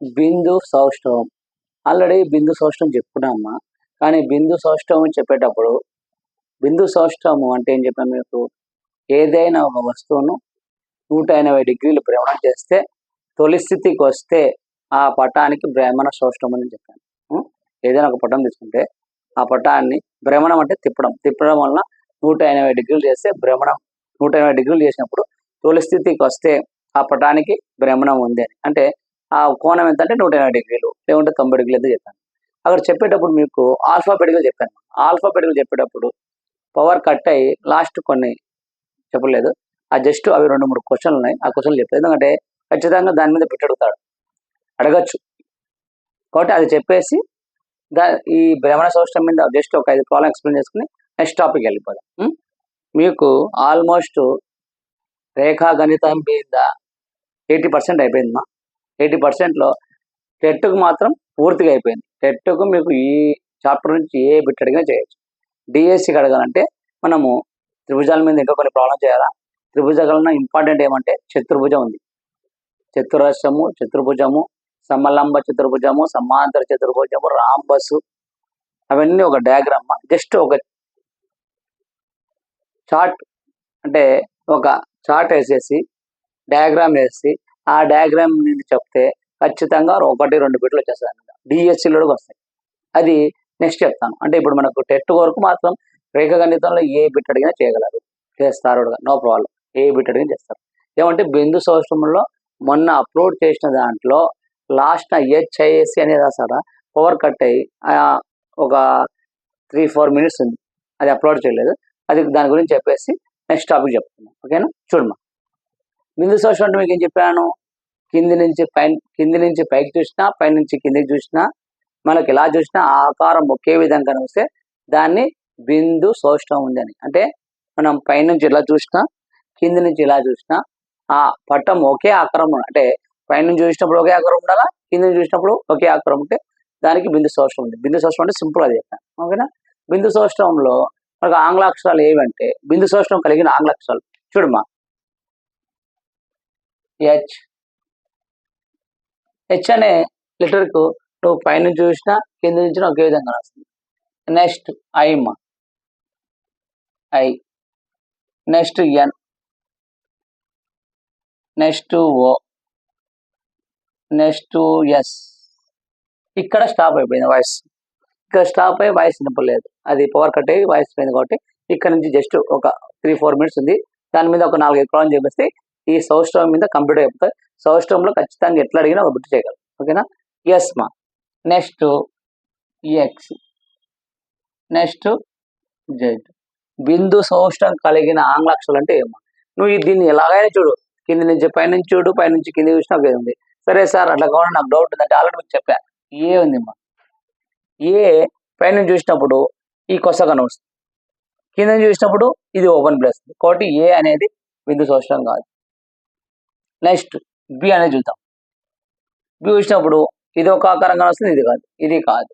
బిందు సౌష్ఠవం. Already బిందు సౌష్ఠవం చెప్పుకున్నామా కానీ బిందు సౌష్ఠవం చెప్పేటప్పుడు బిందు సౌష్ఠవము అంటే ఏం చెప్పాను మీకు? ఏదైనా ఒక వస్తువును నూట ఎనభై డిగ్రీలు భ్రమణం చేస్తే తొలి స్థితికి వస్తే ఆ పటానికి భ్రమణ సౌష్ఠవం అని చెప్పాను. ఏదైనా ఒక పటం తీసుకుంటే ఆ పటాన్ని భ్రమణం అంటే తిప్పడం. తిప్పడం వల్ల నూట ఎనభై డిగ్రీలు చేస్తే భ్రమణం. నూట ఎనభై డిగ్రీలు చేసినప్పుడు తొలి స్థితికి వస్తే ఆ పటానికి భ్రమణం ఉంది అని. అంటే ఆ కోణం ఎంత అంటే నూట ఎనభై డిగ్రీలు లేకుంటే తొంభై డిగ్రీలు ఎంత చెప్పాను? అక్కడ చెప్పేటప్పుడు మీకు ఆల్ఫాబెటికల్ చెప్పాను. ఆల్ఫాబెటికల్ చెప్పేటప్పుడు పవర్ కట్ అయ్యి లాస్ట్ కొన్ని చెప్పలేదు. ఆ జస్ట్ అవి రెండు మూడు క్వశ్చన్లు ఉన్నాయి. ఆ క్వశ్చన్లు చెప్పలేదు. ఎందుకంటే ఖచ్చితంగా దాని మీద పెట్టడుగుతాడు. అడగచ్చు. కాబట్టి అది చెప్పేసి దా ఈ భ్రమణ సౌష్టం మీద జస్ట్ ఒక ఐదు ప్రాబ్లం ఎక్స్ప్లెయిన్ చేసుకుని నెక్స్ట్ టాపిక్ వెళ్ళిపోదాం. మీకు ఆల్మోస్ట్ రేఖా గణితం మీద ఎయిటీ పర్సెంట్ అయిపోయిందమ్మా ఎయిటీ పర్సెంట్లో టెట్కు మాత్రం పూర్తిగా అయిపోయింది. టెట్కు మీకు ఈ చాప్టర్ నుంచి ఏ బిట్ అడిగినా చేయొచ్చు. డిఎస్సికి అడగాలంటే మనము త్రిభుజాల మీద ఇంకా కొన్ని ప్రాబ్లం చేయాలా? త్రిభుజాలన్న ఇంపార్టెంట్ ఏమంటే చతుర్భుజం ఉంది. చతురస్రము చతుర్భుజము సమలంబ చతుర్భుజము సమాంతర చతుర్భుజము రాంబసు అవన్నీ ఒక డయాగ్రామ్ జస్ట్ ఒక చార్ట్ అంటే ఒక చార్ట్ వేసేసి డయాగ్రామ్ వేసి ఆ డయాగ్రామ్ నేను చెప్తే ఖచ్చితంగా ఒకటి రెండు బిట్లు వచ్చేస్తాయి అనమాట డిఎస్సిలో కూడా వస్తాయి. అది నెక్స్ట్ చెప్తాను. అంటే ఇప్పుడు మనకు టెట్ వరకు మాత్రం రేఖగణితంలో ఏ బిట్ అడిగినా చేయగలరు. చేస్తారు నో ప్రాబ్లం ఏ బిట్ అడిగినా చేస్తారు. ఏమంటే బిందు సౌష్టంలో మొన్న అప్లోడ్ చేసిన దాంట్లో లాస్ట్ హెచ్ఐఎస్సి అనేది రాసారా? పవర్ కట్ అయ్యి ఆ, ఒక త్రీ ఫోర్ మినిట్స్ ఉంది. అది అప్లోడ్ చేయలేదు. అది దాని గురించి చెప్పేసి నెక్స్ట్ టాపిక్ చెప్తున్నాను ఓకేనా చూడమ్మా బిందు సోషం అంటే మీకు ఏం చెప్పాను? కింది నుంచి పై కింది నుంచి పైకి చూసినా పైనుంచి కిందికి చూసినా మనకి ఎలా చూసినా ఆ ఆకారం ఒకే విధంగా వస్తే దాన్ని బిందు సౌష్టం ఉందని. అంటే మనం పైనుంచి ఇలా చూసినా కింది నుంచి ఇలా చూసినా ఆ పట్టం ఒకే ఆకారం అంటే పైనుంచి చూసినప్పుడు ఒకే ఆకారం ఉండాలా? కింద నుంచి చూసినప్పుడు ఒకే ఆకారం ఉంటే దానికి బిందు సౌష్టం ఉంది. బిందు సౌష్టం అంటే సింపుల్ అది చెప్పాను. ఓకేనా? బిందు సౌష్టంలో మనకు ఆంగ్ల అక్షరాలు ఏవంటే బిందు సౌష్టం కలిగిన ఆంగ్ల అక్షరాలు చూడమ్మా. హెచ్ హెచ్ అనే లెటర్కు నువ్వు పైన చూసినా కింద నుంచి ఒకే విధంగా రాస్తుంది. Next M I next N next O next S ఇక్కడ స్టాప్ అయిపోయింది వాయిస్ ఇక్కడ స్టాప్ అయ్యి వాయిస్ నింపలేదు అది పవర్ కట్ అయ్యి వాయిస్ పోయింది కాబట్టి ఇక్కడ నుంచి జస్ట్ ఒక త్రీ ఫోర్ మినిట్స్ ఉంది. దాని మీద ఒక నాలుగు ఎకరాలు చెప్పేస్తే ఈ సౌస్టవ్ మీద కంప్లీట్ అయిపోతుంది. సంవత్సరంలో ఖచ్చితంగా ఎట్లా అడిగినా ఒక గుర్తు చేయగలరు ఓకేనా? ఎస్ మా నెక్స్ట్ ఎక్స్ నెక్స్ట్ జెడ్ బిందు సౌష్టం కలిగిన ఆంగ్ల అక్షరాలు అంటే ఏమో. నువ్వు దీన్ని ఎలాగైనా చూడు. కింది నుంచి పైనుంచి చూడు పైనుంచి కింది చూసినా ఒకే ఉంది. సరే సార్ అట్లా కావాలి నాకు డౌట్ ఉందంటే ఆల్రెడీ మీకు చెప్పా. ఏ ఉంది అమ్మా ఏ పైనుంచి చూసినప్పుడు ఈ కొస కనవస్తుంది కింద చూసినప్పుడు ఇది ఓపెన్ ప్లేస్ కాబట్టి ఏ అనేది విందు సౌష్టం కాదు. నెక్స్ట్ బి అనేది చూద్దాం. బి చూసినప్పుడు ఇది ఒక ఆకారంగా వస్తుంది ఇది కాదు. ఇది కాదు.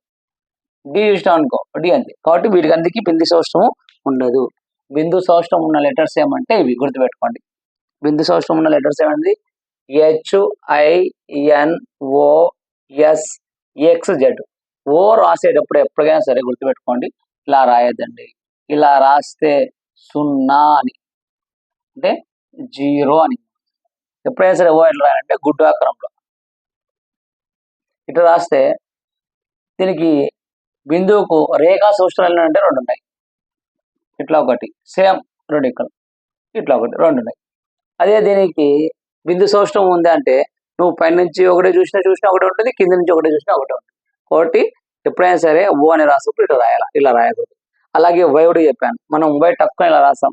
డి చూసినాం అనుకో డి అంది కాబట్టి వీటికి అందుకే బిందు సౌష్టము ఉండదు. బిందు సౌష్టం ఉన్న లెటర్స్ ఏమంటే ఇవి గుర్తుపెట్టుకోండి. బిందు సౌష్టం ఉన్న లెటర్స్ ఏమండి? H I N O S X Z O రాసేటప్పుడు ఎప్పటికైనా సరే గుర్తుపెట్టుకోండి. ఇలా రాయద్దండి. ఇలా రాస్తే సున్నా అని. అంటే జీరో అని. ఎప్పుడైనా సరే ఓ ఎట్లా రాయాలంటే గుడ్డు ఆకారంలో. ఇట్లా రాస్తే దీనికి బిందువుకు రేఖా సూచనలు అంటే రెండు ఉన్నాయి. ఇట్లా ఒకటి సేమ్ రెండు ఇక్కడ ఇట్లా ఒకటి రెండు ఉన్నాయి. అదే దీనికి బిందు సౌష్టం ఉంది అంటే నువ్వు పైనుంచి ఒకటే చూసినా చూసినా ఒకటి ఉంటుంది కింద నుంచి ఒకటే చూసినా ఒకటి ఉంటుంది. కాబట్టి ఎప్పుడైనా సరే ఓ అని రాసినప్పుడు ఇట్లా రాయాలి ఇలా రాయకూడదు. అలాగే వై కూడా చెప్పాను మనం వై టక్కున ఇలా రాస్తాం.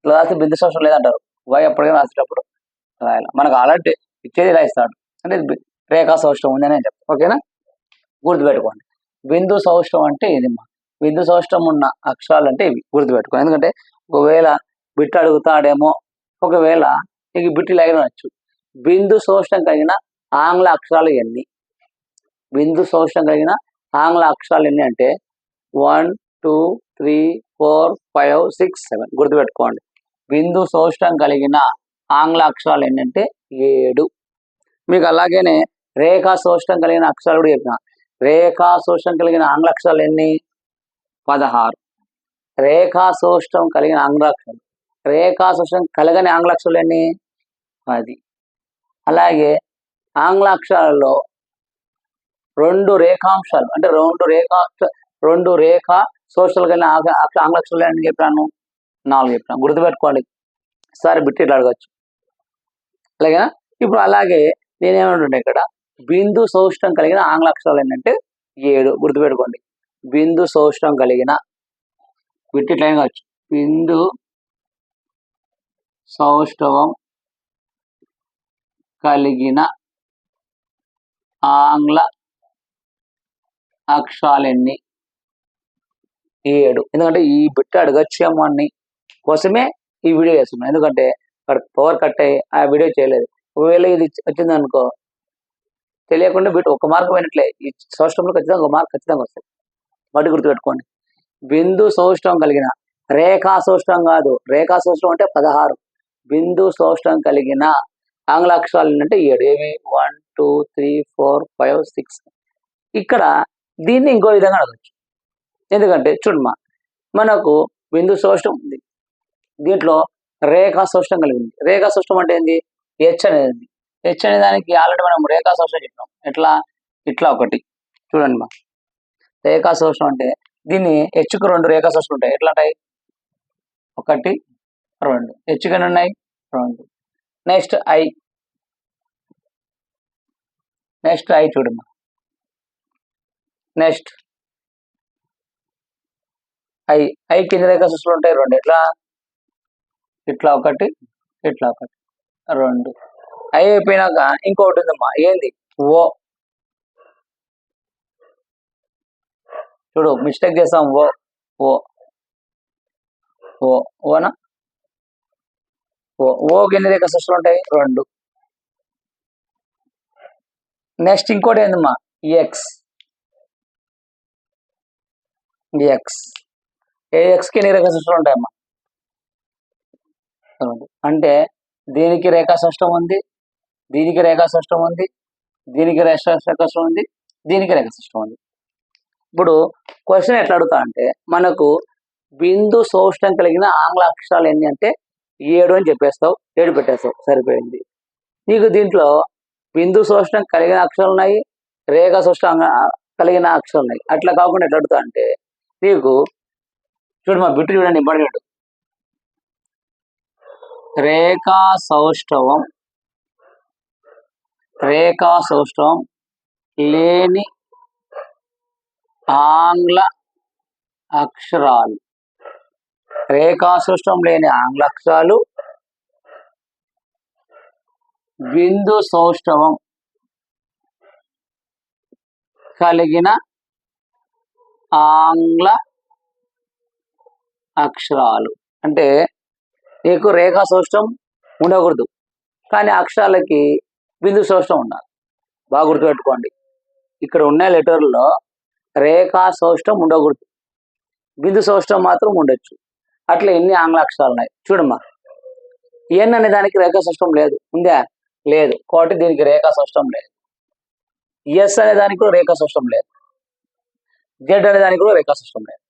ఇట్లా రాస్తే బిందు సౌష్టం లేదంటారు. వై ఎప్పటికైనా రాసేటప్పుడు రాయాలి? మనకు ఆల్రెడీ ఇచ్చేది ఇలా ఇస్తాడు. అంటే రేఖా సౌష్టం ఉంది అని నేను చెప్తాను ఓకేనా? గుర్తుపెట్టుకోండి. బిందు సౌష్టం అంటే ఇది బిందు సౌష్టం ఉన్న అక్షరాలు అంటే ఇవి. గుర్తుపెట్టుకోండి. ఎందుకంటే ఒకవేళ బిట్ అడుగుతాడేమో ఒకవేళ నీకు బిట్టు లేకనొచ్చు బిందు సౌష్టం కలిగిన ఆంగ్ల అక్షరాలు ఎన్ని? బిందు సౌష్టం కలిగిన ఆంగ్ల అక్షరాలు ఎన్ని అంటే one two three four five six seven. గుర్తుపెట్టుకోండి. బిందు సౌష్టం కలిగిన ఆంగ్ల అక్షరాలు ఏంటంటే ఏడు. మీకు అలాగనే రేఖా సోష్టం కలిగిన అక్షరాలు కూడా చెప్పిన. రేఖా శోషణం కలిగిన ఆంగ్ల అక్షరాలు ఎన్ని? పదహారు. రేఖా సోష్టం కలిగిన ఆంగ్లాక్షరాలు రేఖా శోషణం కలగని ఆంగ్లాక్షరాలు ఎన్ని? పది. అలాగే ఆంగ్లాక్షరాలలో రెండు రేఖాంశాలు అంటే రెండు రేఖా రెండు రేఖ సోషల్ కలిగిన ఆంగ్ల అక్షరాలు అని చెప్పాను నాలుగు చెప్పాను గుర్తుపెట్టుకోండి. సరే బిట్టి ఇట్లా అడగచ్చు. అలాగేనా? ఇప్పుడు అలాగే నేనేమంటుండే ఇక్కడ బిందు సౌష్టం కలిగిన ఆంగ్ల అక్షరాలు ఏంటంటే ఏడు గుర్తుపెట్టుకోండి. బిందు సౌష్టం కలిగిన బిట్టి టైం కావచ్చు. బిందు సౌష్టవం కలిగిన ఆంగ్ల అక్షరాలన్నీ? ఏడు. ఎందుకంటే ఈ బిట్ట అడగచ్చేమో అని కోసమే ఈ వీడియో చేస్తున్నాను ఎందుకంటే పవర్ కట్ అయ్యి ఆ వీడియో చేయలేదు. ఒకవేళ ఇది వచ్చింది అనుకో తెలియకుండా బిట్ ఒక మార్క్ పోయినట్లే. ఈ సౌష్టంలో ఖచ్చితంగా ఒక మార్క్ ఖచ్చితంగా వస్తాయి వాటి గుర్తుపెట్టుకోండి బిందు సౌష్టం కలిగిన రేఖా సౌష్టం కాదు. రేఖా సౌష్టం అంటే పదహారు. బిందు సౌష్టం కలిగిన ఆంగ్ల అక్షరాలు అంటే ఏడు. ఏవి one two three four five six. ఇక్కడ దీన్ని ఇంకో విధంగా అడగచ్చు. ఎందుకంటే చూడమ్మా మనకు బిందు సౌష్టం ఉంది. దీంట్లో రేఖా సృష్టం కలిగింది. రేఖా సృష్టం అంటే ఏంది? హెచ్ అనేది హెచ్ అనే దానికి ఆల్రెడీ మనం రేఖా సృష్టం చెప్పినాం. ఎట్లా? ఇట్లా ఒకటి. చూడండి మా. రేఖా సృష్టం అంటే దీన్ని హెచ్కు రెండు రేఖా సృష్టం ఉంటాయి. ఎట్లా ఉంటాయి? ఒకటి రెండు. హెచ్కు ఎన్ని ఉన్నాయి? రెండు. నెక్స్ట్ ఐ నెక్స్ట్ ఐ చూడమ్మా నెక్స్ట్ ఐ ఐ కింద రేఖా సృష్టిలో ఉంటాయి? రెండు. ఎట్లా? ఇట్లా ఒకటి ఇట్లా ఒకటి. రెండు. అవి అయిపోయినాక ఇంకొకటి ఉందమ్మా. ఏంది? ఓ. చూడు మిస్టేక్ చేస్తాం ఓ ఓ. ఓ ఓనా? ఓ ఓ ఎన్ని రేఖ సృష్టిలో ఉంటాయి? రెండు. నెక్స్ట్ ఇంకోటి ఏందమ్మా? ఎక్స్ ఎక్స్ ఏ ఎక్స్కి ఎన్ని రేఖా సృష్టిలు ఉంటాయమ్మా? రెండు. అంటే దీనికి రేఖా సృష్టం ఉంది దీనికి రేఖా సృష్టం ఉంది దీనికి రేఖా సృష్టం ఉంది దీనికి రేఖా సృష్టం ఉంది. ఇప్పుడు క్వశ్చన్ ఎట్లా అడుగుతా అంటే మనకు బిందు సౌష్టం కలిగిన ఆంగ్ల అక్షరాలు ఎన్ని అంటే ఏడు అని చెప్పేస్తావు ఏడు పెట్టేస్తావు సరిపోయింది. నీకు దీంట్లో బిందు సౌష్టం కలిగిన అక్షరాలు ఉన్నాయి రేఖ సౌష్టం కలిగిన అక్షరాలు ఉన్నాయి. అట్లా కాకుండా ఎట్లా అడుగుతా అంటే నీకు చూడు మా బిట్టు చూడండి ఇంపార్టెంట్ రేఖా సౌష్ఠవం రేఖా సౌష్ఠవం లేని ఆంగ్ల అక్షరాలు. రేఖా సౌష్ఠవం లేని ఆంగ్ల అక్షరాలు. బిందు సౌష్ఠవం కలిగిన ఆంగ్ల అక్షరాలు. అంటే నీకు రేఖా సౌష్టం ఉండకూడదు. కానీ అక్షరాలకి బిందు సౌష్టం ఉండాలి. బాగా గుర్తుపెట్టుకోండి. ఇక్కడ ఉన్న లెటర్లో రేఖా సౌష్టం ఉండకూడదు. బిందు సౌష్టం మాత్రం ఉండొచ్చు. అట్లా ఎన్ని ఆంగ్ల అక్షరాలు ఉన్నాయి? చూడమ్మా. ఎన్ అనే దానికి రేఖా సౌష్టం లేదు. ఉందా? లేదు. కాబట్టి దీనికి రేఖా సౌష్టం లేదు. ఎస్ అనే దానికి కూడా రేఖా సౌష్టం లేదు. జెడ్ అనే దానికి కూడా రేఖా సౌష్టం లేదు.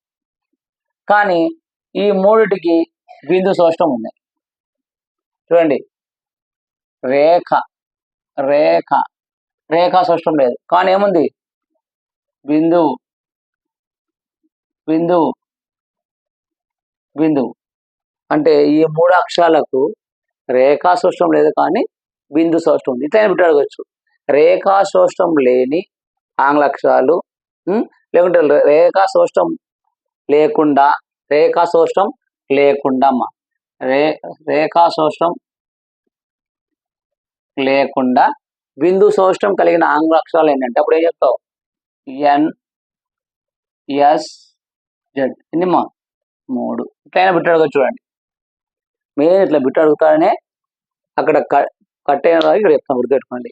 కానీ ఈ మూడిటికి బిందు సోష్టం ఉంది. చూడండి. రేఖ రేఖ రేఖా సోష్టం లేదు. కానీ ఏముంది? బిందువు బిందువు బిందువు అంటే ఈ మూడు అక్షరాలకు రేఖా సోష్టం లేదు కానీ బిందు సోష్టం ఉంది. ఇట్లా పెట్టి అడగచ్చు. రేఖా సోష్టం లేని ఆంగ్ల అక్షరాలు లేకుంటే రేఖా సోష్టం లేకుండా రేఖా సోష్టం లేకుండా రే రేఖా సౌష్టం లేకుండా బిందు సౌష్టం కలిగిన ఆంగ్ల అక్షరాలు ఏంటంటే అప్పుడు ఏం చెప్తావు? ఎన్ ఎస్ జెడ్ ఎన్నిమ్మా మూడు. ఇట్లయినా బిట్టు అడగచ్చు చూడండి. మెయిన్ ఇట్లా బిట్టు అడుగుతాడనే అక్కడ కట్ అయిన ఇక్కడ చెప్తాం గుర్తుపెట్టుకోండి.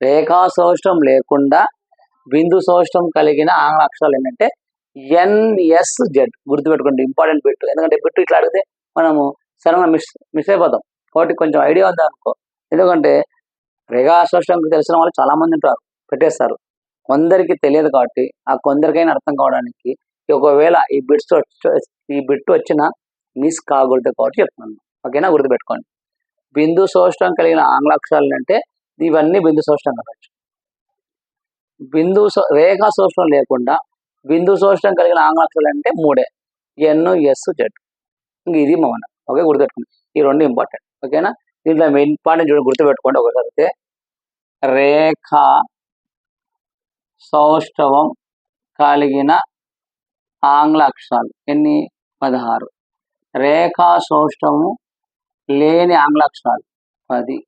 రేఖా సోష్టం లేకుండా బిందు సోష్టం కలిగిన ఆంగ్ల అక్షరాలు ఏంటంటే ఎన్ఎస్ జెడ్ గుర్తుపెట్టుకోండి ఇంపార్టెంట్ బిట్ ఎందుకంటే బిట్ ఇట్లా అడిగితే మనము సరైన మిస్ మిస్ అయిపోతాం. కాబట్టి కొంచెం ఐడియా ఉంది అనుకో. ఎందుకంటే రేగా సౌష్టం తెలిసిన వాళ్ళు చాలా మంది ఉంటారు పెట్టేస్తారు. కొందరికి తెలియదు కాబట్టి ఆ కొందరికైనా అర్థం కావడానికి ఒకవేళ ఈ బిట్స్ ఈ బిట్ వచ్చిన మిస్ కాకూడదు కాబట్టి చెప్తున్నాను. ఓకేనా? గుర్తుపెట్టుకోండి. బిందు సోష్టం కలిగిన ఆంగ్ల అక్షరాలు అంటే ఇవన్నీ బిందు సోష్టం కావచ్చు. బిందు సో రేఖా సోష్టం లేకుండా బిందు శోషణం కలిగిన ఆంగ్ల అక్షరాలు అంటే మూడే. N S Z. ఇంక ఇది మౌన ఓకే గుర్తుపెట్టుకోండి. ఈ రెండు ఇంపార్టెంట్ ఓకేనా? దీంట్లో ఇంపార్టెంట్ చూడ గుర్తుపెట్టుకోండి ఒకసారి అయితే. రేఖ సౌష్ఠవం కలిగిన ఆంగ్ల అక్షరాలు ఎన్ని? పదహారు. రేఖా సౌష్ఠవము లేని ఆంగ్ల అక్షరాలు పది.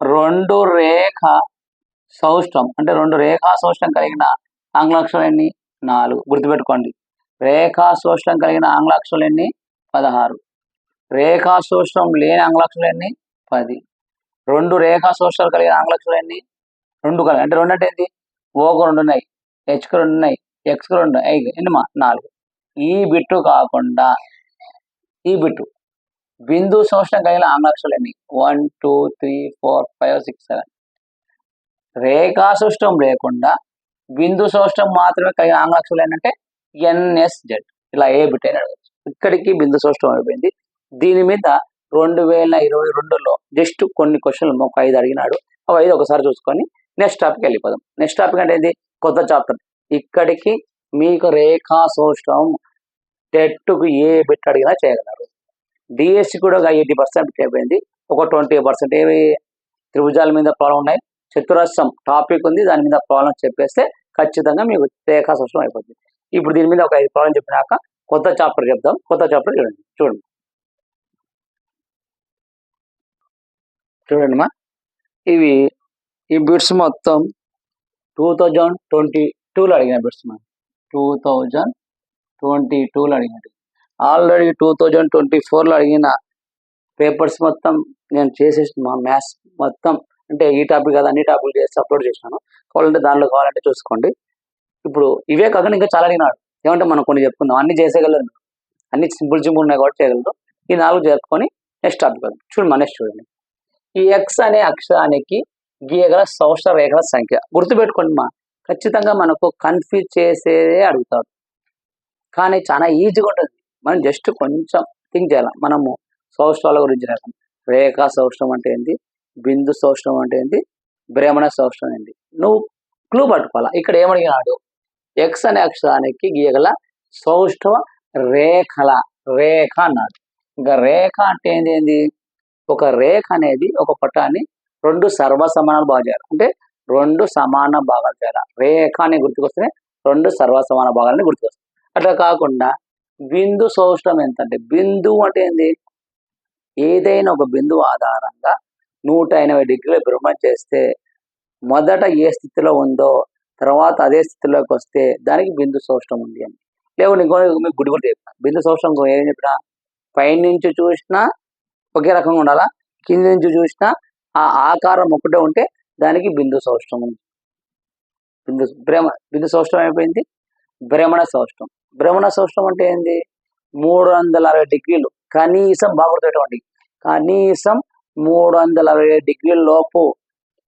రెండు రేఖ సౌష్టం అంటే రెండు రేఖా సౌష్టం కలిగిన ఆంగ్ల అక్షరాలు ఎన్ని? నాలుగు. గుర్తుపెట్టుకోండి. రేఖా శోషణం కలిగిన ఆంగ్ల ఎన్ని? పదహారు. రేఖా సౌష్టం లేని ఆంగ్ల ఎన్ని? పది. రెండు రేఖా సౌష్టాలు కలిగిన ఆంగ్ల ఎన్ని? రెండు కలిగి అంటే రెండు అంటే ఏంటి? ఓకు రెండు ఉన్నాయి. హెచ్కు రెండు ఉన్నాయి. ఎక్స్కు రెండు ఐదు. ఎన్ని మా? నాలుగు. ఈ బిట్టు కాకుండా ఈ బిట్టు. బిందు శోషణం కలిగిన ఆంగ్ల ఎన్ని? One two three four five six seven. రేఖా సృష్టం లేకుండా బిందు సోష్టం మాత్రమే కలిగిన ఆంగ్ల ఏంటంటే ఎన్ఎస్జెడ్ ఇలా ఏ బిట్ అని అడగచ్చు. ఇక్కడికి బిందు సోష్టం అయిపోయింది. దీని మీద రెండు వేల ఇరవై రెండులో జస్ట్ కొన్ని క్వశ్చన్లు ఒక ఐదు అడిగినాడు. ఒక ఐదు ఒకసారి చూసుకొని నెక్స్ట్ టాపిక్ వెళ్ళిపోదాం. నెక్స్ట్ టాపిక్ అంటే ఏంది? కొత్త చాప్టర్. ఇక్కడికి మీకు రేఖా సోష్టం టెట్కు ఏ బిట్ అడిగినా చేయగలరు. డిఎస్సి కూడా ఒక ఎయిటీ పర్సెంట్ అయిపోయింది. ఒక ట్వంటీ పర్సెంట్. ఏవి? త్రిభుజాల మీద ప్రాబ్లం ఉన్నాయి. చతురస్రం టాపిక్ ఉంది. దాని మీద ప్రాబ్లం చెప్పేస్తే ఖచ్చితంగా మీకు రేఖా సౌష్టం అయిపోతుంది ఇప్పుడు దీని మీద ఒక ఐదు ప్రాబ్లం చెప్పినాక కొత్త చాప్టర్ చెప్దాం. కొత్త చాప్టర్ చూడండి. చూడండి. చూడండి మా ఇవి ఈ బిట్స్ మొత్తం టూ థౌజండ్ ట్వంటీ టూలో అడిగిన బిట్స్ మా టూ థౌజండ్ ట్వంటీ టూలో అడిగినట్టు ఆల్రెడీ టూ థౌజండ్ ట్వంటీ ఫోర్లో అడిగిన పేపర్స్ మొత్తం నేను చేసేసి మా మ్యాథ్స్ మొత్తం అంటే ఈ టాపిక్ కదా అన్ని టాపిక్ చేసి అప్లోడ్ చేసినాను కావాలంటే దానిలో కావాలంటే చూసుకోండి. ఇప్పుడు ఇవే కాకుండా ఇంకా చాలా అడిగినాడు. ఏమంటే మనం కొన్ని చెప్పుకుందాం. అన్ని చేసేయగలరు అన్ని సింపుల్ సింపుల్ ఉన్నాయి కాబట్టి చేయగలరు. ఈ నాలుగు జరుపుకొని నెక్స్ట్ టాపిక్ వద్దాం. చూడండి మన నెక్స్ట్ చూడండి. ఈ ఎక్స్ అనే అక్షరానికి గీయగల సౌష్ట రేఖల సంఖ్య. గుర్తుపెట్టుకోండి మా. ఖచ్చితంగా మనకు కన్ఫ్యూజ్ చేసేదే అడుగుతాడు కానీ చాలా ఈజీగా ఉంటుంది. మనం జస్ట్ కొంచెం థింక్ చేయాలి? మనము సౌష్టాల గురించి రేఖ రేఖా సౌష్టం అంటే ఏంటి బిందు సౌష్టం అంటే ఏంటి భ్రమణ సౌష్టం ఏంటి నువ్వు క్లూ పట్టుకోవాలా. ఇక్కడ ఏమడిగినాడు? ఎక్స్ అనే అక్షరానికి గీయగల సౌష్ఠవ రేఖల రేఖ అన్నాడు. ఇంకా రేఖ అంటే ఏంది ఏంది? ఒక రేఖ అనేది ఒక పటాన్ని రెండు సర్వసమానాలు బాగా చేయాలి. అంటే రెండు సమాన భాగాలు చేయాలి. రేఖ అని గుర్తుకొస్తేనే రెండు సర్వసమాన భాగాలని గుర్తుకొస్తాయి. అట్లా కాకుండా బిందు సౌష్టం ఎంత అంటే బిందువు అంటే ఏంది? ఏదైనా ఒక బిందువు ఆధారంగా నూట ఎనభై డిగ్రీల భ్రమణం చేస్తే మొదట ఏ స్థితిలో ఉందో తర్వాత అదే స్థితిలోకి వస్తే దానికి బిందు సౌష్టం ఉంది అని. లేవు ఇంకో మీకు గుడి కూడా చెప్పిన. బిందు సౌష్టం ఏం చెప్పిన? పైనుంచి చూసినా ఒకే రకంగా ఉండాలా? కింద నుంచి చూసినా ఆ ఆకారం ఒకటే ఉంటే దానికి బిందు సౌష్టం ఉంది. బిందు భ్రమ బిందు సౌష్టం అయిపోయింది భ్రమణ సౌష్టం భ్రమణ సౌష్టం అంటే ఏంది? మూడు వందల అరవై డిగ్రీలు కనీసం బాగుపడుతుంది కనీసం మూడు వందల అరవై డిగ్రీల లోపు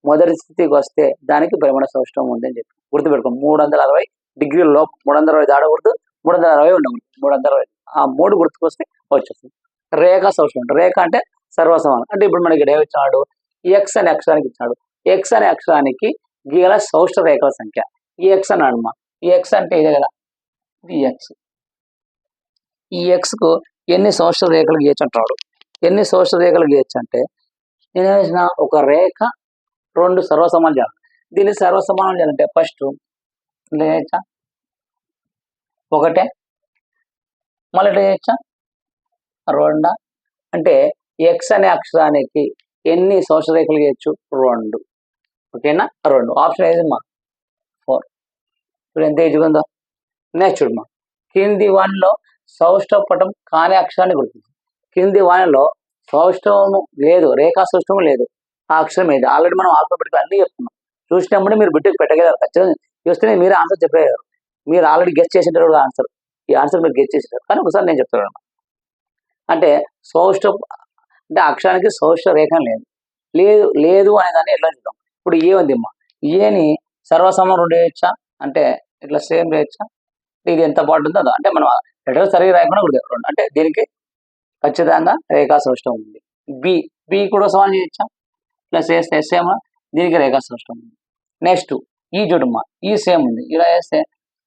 మొదటి స్థితికి వస్తే దానికి భ్రమణ సౌష్టం ఉందని చెప్పి గుర్తుపెట్టుకోండి మూడు వందల అరవై డిగ్రీల లోపు మూడు వందల అరవై దాడకూడదు మూడు వందల అరవై ఉండకూడదు. మూడు వందల అరవై ఆ మూడు గుర్తుకొస్తే వచ్చేస్తుంది. రేఖ సౌష్టం రేఖ అంటే సర్వసమానం. అంటే ఇప్పుడు మనకి ఇక్కడ ఏమిచ్చాడు? ఎక్స్ అనే అక్షరానికి ఇచ్చాడు. ఎక్స్ అనే అక్షరానికి గీగల సౌష్ట రేఖల సంఖ్య. ఈ ఎక్స్ అని అనమా ఈ ఎక్స్ అంటే ఇదే కదా. ఇది ఎక్స్ ఈ ఎక్స్కు ఎన్ని సౌష్ట రేఖలు గీయచ్చు అంటాడు? ఎన్ని సౌష్ట రేఖలు గీయచ్చు అంటే నేను వేసిన ఒక రేఖ రెండు సర్వసమానం చేయాలి. దీన్ని సర్వసమానం చేయాలంటే ఫస్ట్ లేచ ఒకటే మళ్ళీ చేయొచ్చా రెండా. అంటే ఎక్స్ అనే అక్షరానికి ఎన్ని సౌష్ట రేఖలు గీయచ్చు? రెండు. ఓకేనా? రెండు. ఆప్షన్ ఏది మా? ఫోర్. ఇప్పుడు ఎంత ఎదుగుందో ఉందో? నెక్స్ట్ చూడమ్మా కింది వన్లో సౌష్టపటం కాని అక్షరాన్ని గుర్తించు. కింది వాణిలో సౌష్ఠవము లేదు రేఖా సౌష్ఠవం లేదు. ఆ అక్షరం ఏది? ఆల్రెడీ మనం ఆల్ఫాబెటిక్ అన్ని చెప్తున్నాం. చూసినప్పుడు మీరు బిడ్డకు పెట్టగలరు ఖచ్చితంగా చూస్తేనే మీరు ఆన్సర్ చెప్పగలరు మీరు ఆల్రెడీ గెస్ట్ చేసింటారు ఆన్సర్ ఈ ఆన్సర్ మీరు గెస్ట్ చేసింటారు కానీ ఒకసారి నేను చెప్తాను అంటే సౌష్ఠ అంటే అక్షరానికి సౌష్ఠ రేఖ లేదు. లేదు లేదు అనే దాన్ని ఎట్లా చూద్దాం? ఇప్పుడు ఏ ఉంది అమ్మా? ఏని సర్వసమం రెండు వేయచ్చా అంటే ఇట్లా సేమ్ చేయొచ్చా? ఇది ఎంత పాటు ఉందో అదో. అంటే మనం లెటర్ సరిగ్గా రాయకుండా రెండు అంటే దీనికి ఖచ్చితంగా రేఖా సౌష్టం ఉంది. బి బి కూడా సమానం చేయొచ్చా? ప్లస్ వేస్తే సేమ్ దీనికి రేఖా సౌష్టం ఉంది. నెక్స్ట్ ఈ e చూడమ్మా. E ఈ సేమ్ ఉంది. ఇలా వేస్తే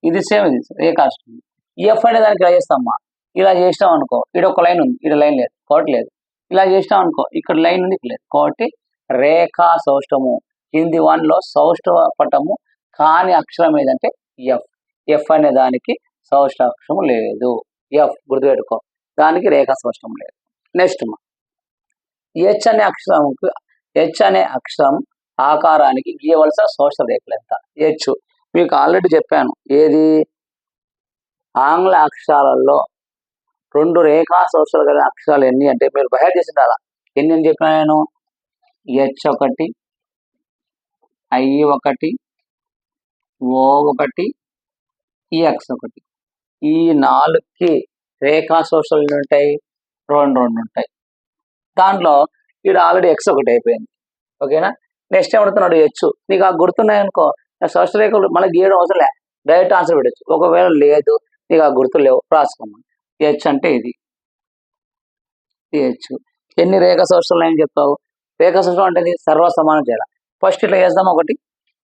ఇది సేమ్ ఇది. రేఖా సృష్టం ఎఫ్ అనే దానికి ఇలా చేస్తామా? ఇలా చేసినాం అనుకో ఇక్కడ ఒక లైన్ ఉంది. ఇక్కడ లైన్ లేదు. కాబట్టి లేదు. ఇలా చేసినాం అనుకో ఇక్కడ లైన్ ఉంది ఇక్కడ లేదు. కాబట్టి రేఖా సౌష్టము కింది వన్లో సౌష్ఠవ పటము కాని అక్షరం ఏదంటే ఎఫ్ ఎఫ్ అనే దానికి సౌష్ఠాక్షరం లేదు. ఎఫ్ గుర్తుపెట్టుకో. దానికి రేఖా స్పష్టం లేదు. నెక్స్ట్ మా. హెచ్ అనే అక్షరంకు హెచ్ అనే అక్షరం ఆకారానికి గీయవలసిన సోషల్ రేఖలు ఎంత? హెచ్ మీకు ఆల్రెడీ చెప్పాను. ఏది? ఆంగ్ల అక్షరాలలో రెండు రేఖా సోషల్ కలిగిన అక్షరాలు ఎన్ని? అంటే మీరు బయట చేసి ఉండాలా ఎన్ని అని చెప్పినా నేను. హెచ్ ఒకటి ఐ ఒకటి ఓ ఒకటి ఈఎక్స్ ఒకటి. ఈ నాలుగుకి రేఖా సోషల్ ఎన్ని ఉంటాయి రెండు రెండు ఉంటాయి దాంట్లో వీడు ఆల్రెడీ ఎక్స్ ఒకటి అయిపోయింది. ఓకేనా? నెక్స్ట్ ఏమడుతున్నాడు హెచ్ నీకు ఆ గుర్తున్నాయి అనుకో సోషల్ రేఖలు మళ్ళీ గీయడం అవసరం లే. డైరెక్ట్ ఆన్సర్ పెట్టచ్చు. ఒకవేళ లేదు నీకు ఆ గుర్తు లేవు రాసుకోమని హెచ్ అంటే ఇది. హెచ్ ఎన్ని రేఖా సోషల్ అని చెప్తావు రేఖ సోషల్ అంటే ఇది సర్వ సమానం చేయాలి? ఫస్ట్ ఇట్లా వేద్దామా ఒకటి?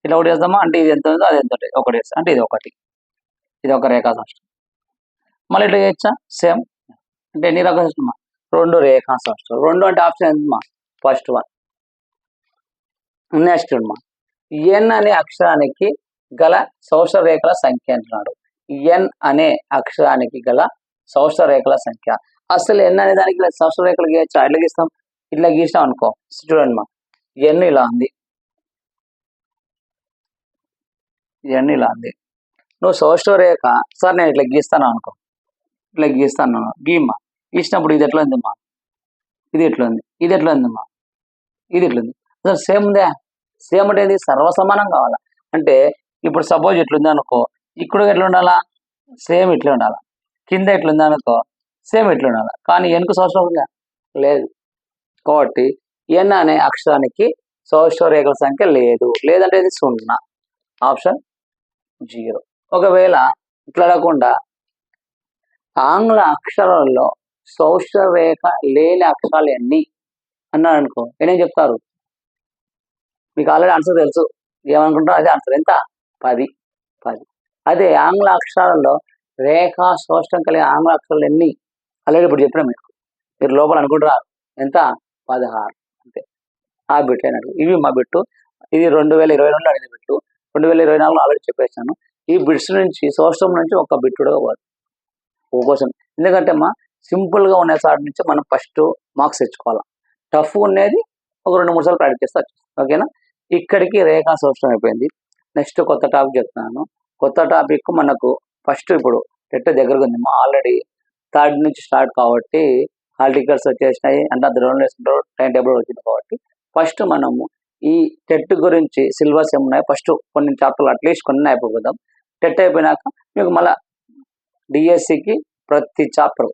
ఇట్లా ఒకటి చేద్దామా? అంటే ఇది ఎంత ఉందో అది ఎంత ఒకటి వేస్తాం అంటే ఇది ఒకటి. ఇది ఒక రేఖా సోషల్ మళ్ళీ ఇట్లా చేయొచ్చా? సేమ్ అంటే ఎన్ని రకాల సౌష్టమా రెండు రేఖా సౌష్టం రెండు అంటే ఆప్షన్ ఎంతమా ఫస్ట్ వన్ నెక్స్ట్ అమ్మా ఎన్ అనే అక్షరానికి గల సౌష రేఖల సంఖ్య అంటున్నాడు. ఎన్ అనే అక్షరానికి గల సౌష్ఠ రేఖల సంఖ్య. అసలు ఎన్ అనే దానికి గల రేఖలు గీయచ్చా ఇట్లా గీస్తాం? ఇట్లా గీసాం అనుకో. చూడండి మా ఎన్ ఇలా ఉంది. ఎన్ ఇలా ఉంది. నువ్వు సౌష్ఠ రేఖ సార్ నేను ఇట్లా గీస్తాను అనుకో. ఇట్లా గీస్తాను గీమ్మా గీసినప్పుడు ఇది ఎట్లా ఉందమ్మా? ఇది ఎట్లా ఉంది ఇది ఎట్లా ఉందమ్మా ఇది ఎట్లా ఉంది అసలు సేమ్ ఉందా? సేమ్ అంటే సర్వసమానం కావాలా? అంటే ఇప్పుడు సపోజ్ ఎట్లుంది అనుకో ఇక్కడ ఎట్లా ఉండాలా? సేమ్ ఇట్లా ఉండాలా? కింద ఎట్లుంది అనుకో సేమ్ ఇట్లా ఉండాలా? కానీ ఎనుక సంవత్సరం ఉందా? లేదు. కాబట్టి ఎన్ అనే అక్షరానికి సౌష్టరేఖల సంఖ్య లేదు. లేదంటే ఇది సున్నా. Option zero. ఒకవేళ ఇట్లా రాకుండా ఆంగ్ల అక్షరాలలో సౌష్ఠ రేఖ లేని అక్షరాలు ఎన్ని? అన్నాడు అనుకో నేనేం చెప్తారు? మీకు ఆల్రెడీ ఆన్సర్ తెలుసు. ఏమనుకుంటారో అదే ఆన్సర్ ఎంత? పది. పది. అదే ఆంగ్ల అక్షరాలలో రేఖ సౌష్టం కలిగిన ఆంగ్ల అక్షరాలు ఎన్ని? ఆల్రెడీ ఇప్పుడు చెప్పిన మీకు. మీరు లోపల అనుకుంటారు? ఎంత? పదహారు. అంతే. ఆ బిట్ అయినట్టు. ఇవి మా బిట్టు. ఇది రెండు వేల ఇరవై రెండు అడిగిన బిట్టు. రెండు వేల ఇరవై నాలుగులో ఆల్రెడీ చెప్పేసాను ఈ బిట్స్ నుంచి సోష్టం నుంచి ఒక బిట్టుడుగా పోదు. క్వశ్చన్ ఎందుకంటే మా సింపుల్గా ఉన్న సార్ నుంచి మనం ఫస్ట్ మార్క్స్ తెచ్చుకోవాలి. టఫ్ ఉండేది ఒక రెండు మూడు సార్లు ప్రాక్టీస్ చేస్తే ఓకేనా ఇక్కడికి రేఖా సౌష్టం అయిపోయింది. నెక్స్ట్ కొత్త టాపిక్ చెప్తున్నాను. కొత్త టాపిక్ మనకు ఫస్ట్ ఇప్పుడు టెట్ దగ్గరకు ఉంది మా ఆల్రెడీ థర్డ్ నుంచి స్టార్ట్ కాబట్టి హాల్ టికెట్స్ వచ్చేసినాయి. అంటే అది రెండు వేసుకుంటారు టైం టేబుల్ వచ్చింది కాబట్టి. ఫస్ట్ మనము ఈ టెట్ గురించి సిలబస్ ఏమున్నాయి? ఫస్ట్ కొన్ని చాప్టర్లు అట్లీస్ట్ కొన్ని అయిపోదాం టెట్ అయిపోయినాక మీకు మళ్ళీ డిఎస్సికి ప్రతి చాప్టర్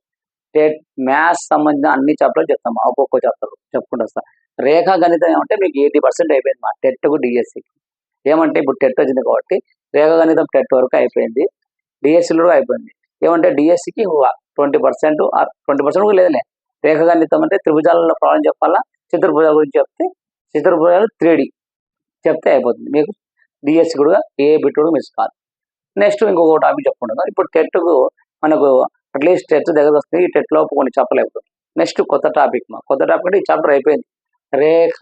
టెట్ మ్యాథ్స్ సంబంధించిన అన్ని చాప్టర్లు చెప్తాం. ఒక్కొక్క చాప్టర్ చెప్పుకుంటూ వస్తాం. రేఖా గణితం ఏమంటే మీకు ఎయిటీ పర్సెంట్ అయిపోయింది మా టెట్కు డిఎస్సికి ఏమంటే ఇప్పుడు టెట్ వచ్చింది కాబట్టి రేఖా గణితం టెట్ వరకు అయిపోయింది. డిఎస్సిలో కూడా అయిపోయింది. ఏమంటే డిఎస్సికి ట్వంటీ పర్సెంట్ ట్వంటీ పర్సెంట్ కూడా లేదులే. రేఖ గణితం అంటే త్రిభుజాలలో ప్రాబ్లం చెప్పాలా? చతుర్భుజాల గురించి చెప్తే చతుర్భుజాలు త్రీ చెప్తే అయిపోతుంది. మీకు డిఎస్సి కూడా ఏ బిట్ కూడా మిస్ కాదు. నెక్స్ట్ ఇంకొక టాపిక్ చెప్పుకుంటున్నాం. ఇప్పుడు టెట్కు మనకు అట్లీస్ట్ టెట్ దగ్గర వస్తుంది ఈ టెట్ లోపు కొన్ని చెప్పలేదు నెక్స్ట్ కొత్త టాపిక్ మా. కొత్త టాపిక్ అంటే ఈ చాప్టర్ అయిపోయింది. రేఖ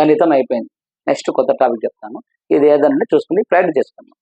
గణితం అయిపోయింది. నెక్స్ట్ కొత్త టాపిక్ చెప్తాను. ఇది ఏదన్నా చూసుకుని ప్రాక్టీస్ చేసుకుందాం.